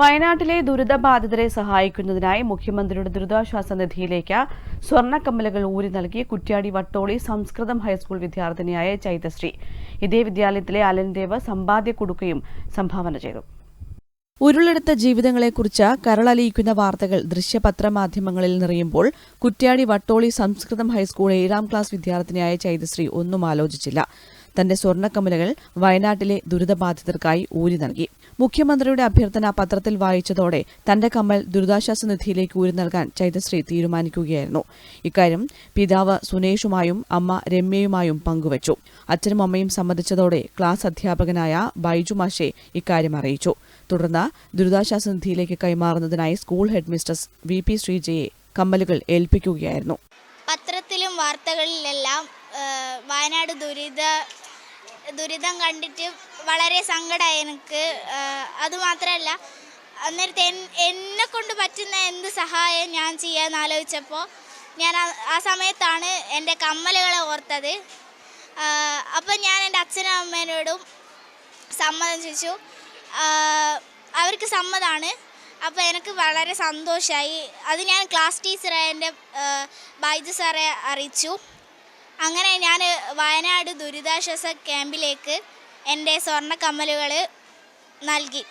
വയനാട്ടിലെ ദുരിതബാധിതരെ സഹായിക്കുന്നതിനായി മുഖ്യമന്ത്രിയുടെ ദുരിതാശ്വാസ നിധിയിലേക്ക് സ്വർണക്കമ്മലുകൾ ഊരി നൽകി കുറ്റ്യാടി വട്ടോളി സംസ്കൃതം ഹൈസ്കൂൾ വിദ്യാർത്ഥിനിയായ ചൈതശ്രീ. ഇതേ വിദ്യാലയത്തിലെ അലൻദേവ് സമ്പാദ്യ കൊടുക്കുകയും സംഭാവന ചെയ്തു. ഉരുളെടുത്ത ജീവിതങ്ങളെക്കുറിച്ച് കരളലിയിക്കുന്ന വാർത്തകൾ ദൃശ്യപത്രമാധ്യമങ്ങളിൽ നിറയുമ്പോൾ കുറ്റ്യാടി വട്ടോളി സംസ്കൃതം ഹൈസ്കൂൾ ഏഴാം ക്ലാസ് വിദ്യാർത്ഥിനിയായ ചൈതശ്രീ ഒന്നും ആലോചിച്ചില്ല. തന്റെ സ്വർണക്കമ്മലുകൾ വയനാട്ടിലെ ദുരിതബാധിതർക്കായി ഊരി നൽകി. മുഖ്യമന്ത്രിയുടെ അഭ്യർത്ഥന പത്രത്തിൽ വായിച്ചതോടെ തന്റെ കമ്മൽ ദുരിതാശ്വാസ നിധിയിലേക്ക് ഊരി നൽകാൻ ചൈതശ്രീ തീരുമാനിക്കുകയായിരുന്നു. ഇക്കാര്യം പിതാവ് സുനേഷുമായും അമ്മ രമ്യയുമായും പങ്കുവച്ചു. അച്ഛനും അമ്മയും സമ്മതിച്ചതോടെ ക്ലാസ് അധ്യാപകനായ ബൈജു മാഷെ ഇക്കാര്യം അറിയിച്ചു. തുടർന്ന് ദുരിതാശ്വാസ നിധിയിലേക്ക് കൈമാറുന്നതിനായി school head mistress V P ശ്രീജയെ കമ്മലുകൾ ഏൽപ്പിക്കുകയായിരുന്നു. പത്രത്തിലും വാർത്തകളിലെല്ലാം വയനാട് ദുരിത ദുരിതം കണ്ടിട്ട് വളരെ സങ്കടമായി എനിക്ക്. അതുമാത്രമല്ല അന്നേരത്തെ എന്നെ കൊണ്ട് പറ്റുന്ന എന്ത് സഹായം ഞാൻ ചെയ്യാമെന്ന് ആലോചിച്ചപ്പോൾ ഞാൻ ആ- സമയത്താണ് എന്റെ കമ്മലുകളെ ഓർത്തത്. അപ്പം ഞാൻ എന്റെ അച്ഛനും അമ്മേനോടും സമ്മതം ചോദിച്ചു. അവർക്ക് സമ്മതമാണ് അപ്പോൾ എനിക്ക് വളരെ സന്തോഷമായി അത് ഞാൻ ക്ലാസ് ടീച്ചറായ എന്റെ ബൈജു സാറെ അറിയിച്ചു. അങ്ങനെ ഞാൻ വയനാട് ദുരിതാശ്വാസ ക്യാമ്പിലേക്ക് എന്റെ സ്വർണ കമ്മലുകൾ നൽകി.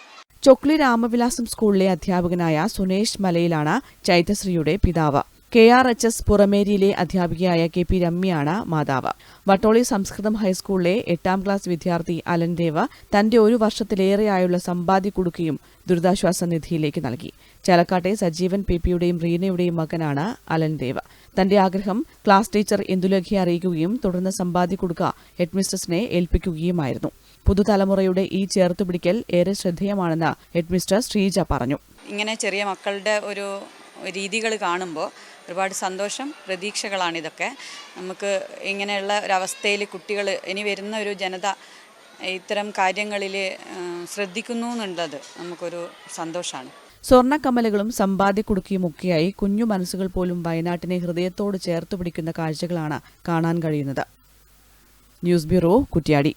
ചൊക്ലി രാമവിലാസം സ്കൂളിലെ അധ്യാപകനായ സുനേഷ് മലയിലാണ് ചൈതശ്രീയുടെ പിതാവ്. കെ ആർ എച്ച് എസ് പുറമേരിയിലെ അധ്യാപികയായ കെ പി രമ്യയാണ് മാതാവ്. വട്ടോളി സംസ്കൃതം ഹൈസ്കൂളിലെ എട്ടാം ക്ലാസ് വിദ്യാർത്ഥി അലൻ ദേവ തന്റെ ഒരു വർഷത്തിലേറെയായുള്ള സമ്പാദ്യ കുടുക്കയും ദുരിതാശ്വാസ നിധിയിലേക്ക് നൽകി. ചാലക്കാട്ടെ സജീവൻ പി പിയുടെയും റീനയുടെയും മകനാണ് അലൻ ദേവ തന്റെ ആഗ്രഹം ക്ലാസ് ടീച്ചർ ഇന്ദുലേഖയെ അറിയിക്കുകയും തുടർന്ന് സമ്പാദ്യ കുടുക്ക ഹെഡ്മിസ്ട്രസിനെ ഏൽപ്പിക്കുകയുമായിരുന്നു. പുതുതലമുറയുടെ ഈ ചേർത്തുപിടിക്കൽ ഏറെ ശ്രദ്ധേയമാണെന്ന് ഹെഡ്മിസ്റ്റർ ശ്രീജ പറഞ്ഞു. ഇങ്ങനെ ചെറിയ മക്കളുടെ ഒരു രീതികൾ കാണുമ്പോൾ ഒരുപാട് സന്തോഷം പ്രതീക്ഷകളാണ് ഇതൊക്കെ നമുക്ക് ഇങ്ങനെയുള്ള ഒരവസ്ഥയിൽ കുട്ടികൾ ഇനി വരുന്ന ഒരു ജനത ഇത്തരം കാര്യങ്ങളിൽ ശ്രദ്ധിക്കുന്നു എന്നുള്ളത് നമുക്കൊരു സന്തോഷമാണ് സ്വർണക്കമ്മലുകളും സമ്പാദ്യ കുടുക്കിയുമൊക്കെയായി കുഞ്ഞു മനസ്സുകൾ പോലും വയനാട്ടിനെ ഹൃദയത്തോട് ചേർത്ത് പിടിക്കുന്ന കാഴ്ചകളാണ് കാണാൻ കഴിയുന്നത്. News bureau Kuttiadi.